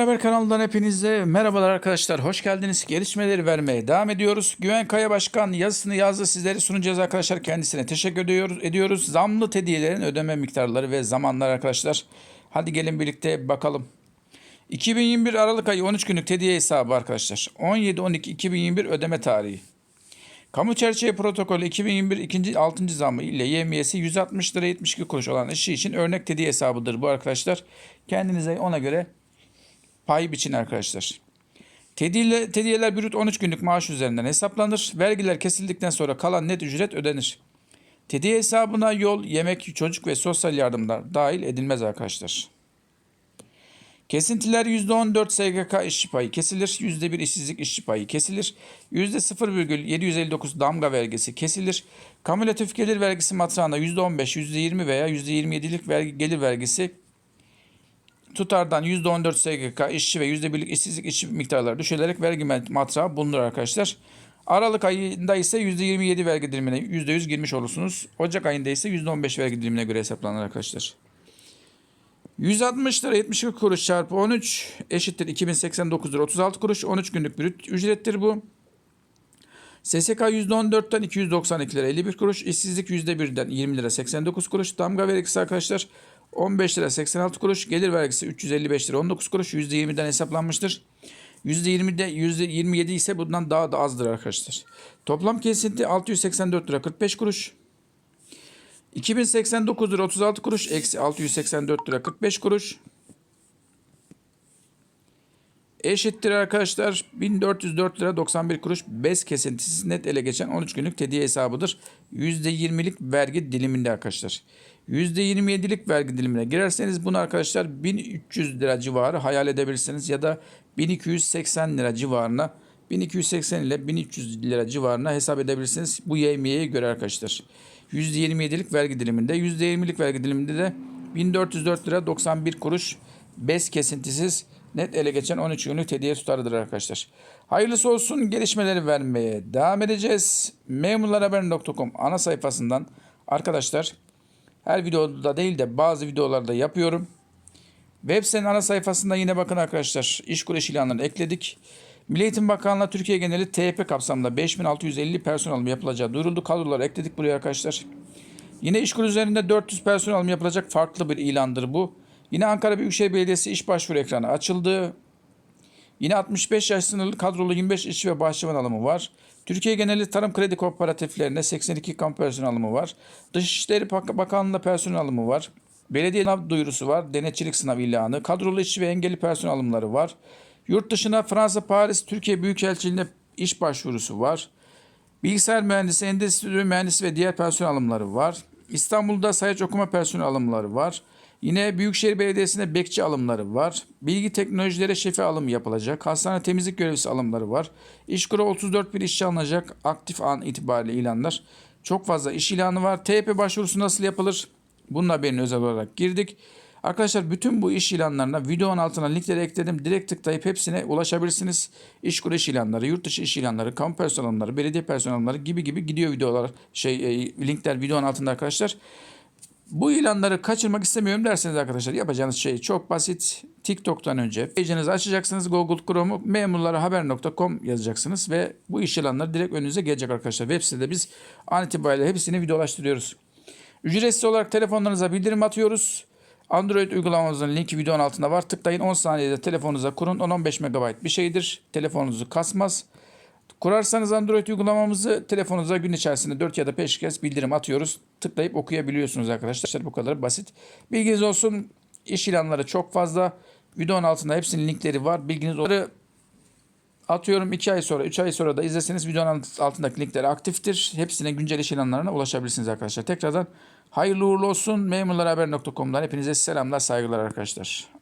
Haber kanalından hepinize merhabalar arkadaşlar. Hoş geldiniz. Gelişmeleri vermeye devam ediyoruz. Güven Kaya Başkan yazısını yazdı. Sizleri sunacağız arkadaşlar. Kendisine teşekkür ediyoruz. ediyoruz. Zamlı hediyelerin ödeme miktarları ve zamanlar arkadaşlar. Hadi gelin birlikte bakalım. 2021 Aralık ayı 13 günlük hediye hesabı arkadaşlar. 17-12-2021 ödeme tarihi. Kamu çerçeve protokolü 2021 ikinci 6. zamı ile yemiyesi 160 lira 72 kuruş olan işi için örnek hediye hesabıdır bu arkadaşlar. Kendinize ona göre pay biçin arkadaşlar. Tediyle, tediyeler brüt 13 günlük maaş üzerinden hesaplanır. Vergiler kesildikten sonra kalan net ücret ödenir. Tediye hesabına yol, yemek, çocuk ve sosyal yardımlar dahil edilmez arkadaşlar. Kesintiler %14 SGK işçi payı kesilir, %1 işsizlik işçi payı kesilir, %0,759 damga vergisi kesilir, kamülatif gelir vergisi matrağına %15, %20 veya %27'lik vergi, gelir vergisi tutardan %14 SGK işçi ve %1'lik işsizlik işçi miktarları düşürülerek vergi matrağı bulunur arkadaşlar. Aralık ayında ise %27 vergi dilimine %100 girmiş olursunuz. Ocak ayında ise %15 vergi dilimine göre hesaplanır arkadaşlar. 160 lira 72 kuruş çarpı 13 eşittir 2089 lira 36 kuruş. 13 günlük brüt ücrettir bu. SSK %14'ten 292 lira 51 kuruş. İşsizlik %1'den 20 lira 89 kuruş. Damga vergisi arkadaşlar 15 lira 86 kuruş. Gelir vergisi 355 lira 19 kuruş. %20'den hesaplanmıştır. %20'de %27 ise bundan daha da azdır arkadaşlar. Toplam kesinti 684 lira 45 kuruş. 2089 lira 36 kuruş eksi 684 lira 45 kuruş. Eşittir arkadaşlar 1404 lira 91 kuruş bez kesintisiz net ele geçen 13 günlük hediye hesabıdır. %20'lik vergi diliminde arkadaşlar. %27'lik vergi dilimine girerseniz bunu arkadaşlar 1300 lira civarı hayal edebilirsiniz ya da 1280 lira civarına 1280 ile 1300 lira civarına hesap edebilirsiniz bu yemeğe göre arkadaşlar. %27'lik vergi diliminde %20'lik vergi diliminde de 1404 lira 91 kuruş bez kesintisiz net ele geçen 13 günlük hediye tutarıdır arkadaşlar. Hayırlısı olsun gelişmeleri vermeye devam edeceğiz. Memurlarhaber.com ana sayfasından arkadaşlar her videoda değil de bazı videolarda yapıyorum. Web sitenin ana sayfasında yine bakın arkadaşlar iş ilanlarını ekledik. Milli Eğitim Bakanlığı Türkiye geneli TYP kapsamında 5650 personel alımı yapılacağı duyuruldu. Kadroları ekledik buraya arkadaşlar. Yine işkur üzerinde 400 personel yapılacak farklı bir ilandır bu. Yine Ankara Büyükşehir Belediyesi iş başvuru ekranı açıldı. Yine 65 yaş sınırlı kadrolu 25 işçi ve bahçıvan alımı var. Türkiye geneli tarım kredi kooperatiflerinde 82 kamp personel alımı var. Dışişleri Bakanlığı'nda personel alımı var. Belediye sınav duyurusu var. Denetçilik sınav ilanı. Kadrolu işçi ve engelli personel alımları var. Yurt dışına Fransa, Paris, Türkiye Büyükelçiliğine iş başvurusu var. Bilgisayar mühendisi, endüstri mühendisi ve diğer personel alımları var. İstanbul'da sayaç okuma personel alımları var. Yine Büyükşehir Belediyesi'nde bekçi alımları var. Bilgi teknolojileri şefi alımı yapılacak. Hastane temizlik görevlisi alımları var. İşkura 34 bir işçi alınacak. Aktif an itibariyle ilanlar. Çok fazla iş ilanı var. TYP başvurusu nasıl yapılır? Bunun haberini özel olarak girdik. Arkadaşlar bütün bu iş ilanlarına videonun altına linkleri ekledim. Direkt tıklayıp hepsine ulaşabilirsiniz. İş iş ilanları, yurt dışı iş ilanları, kamu personelleri, belediye personelleri gibi gibi gidiyor videolar. Şey e, linkler videonun altında arkadaşlar. Bu ilanları kaçırmak istemiyorum derseniz arkadaşlar yapacağınız şey çok basit. TikTok'tan önce page'inizi açacaksınız. Google Chrome'u memurlarahaber.com yazacaksınız ve bu iş ilanları direkt önünüze gelecek arkadaşlar. Web sitede biz an itibariyle hepsini videolaştırıyoruz. Ücretsiz olarak telefonlarınıza bildirim atıyoruz. Android uygulamamızın linki videonun altında var. Tıklayın 10 saniyede telefonunuza kurun. 10-15 MB bir şeydir. Telefonunuzu kasmaz. Kurarsanız Android uygulamamızı telefonunuza gün içerisinde 4 ya da 5 kez bildirim atıyoruz. Tıklayıp okuyabiliyorsunuz arkadaşlar. Bu kadar basit. Bilginiz olsun. İş ilanları çok fazla. Videonun altında hepsinin linkleri var. Bilginiz olsun. Atıyorum 2 ay sonra 3 ay sonra da izleseniz videonun altındaki linkler aktiftir. Hepsine güncel iş ilanlarına ulaşabilirsiniz arkadaşlar. Tekrardan hayırlı uğurlu olsun. Memurlarhaber.com'dan hepinize selamlar saygılar arkadaşlar.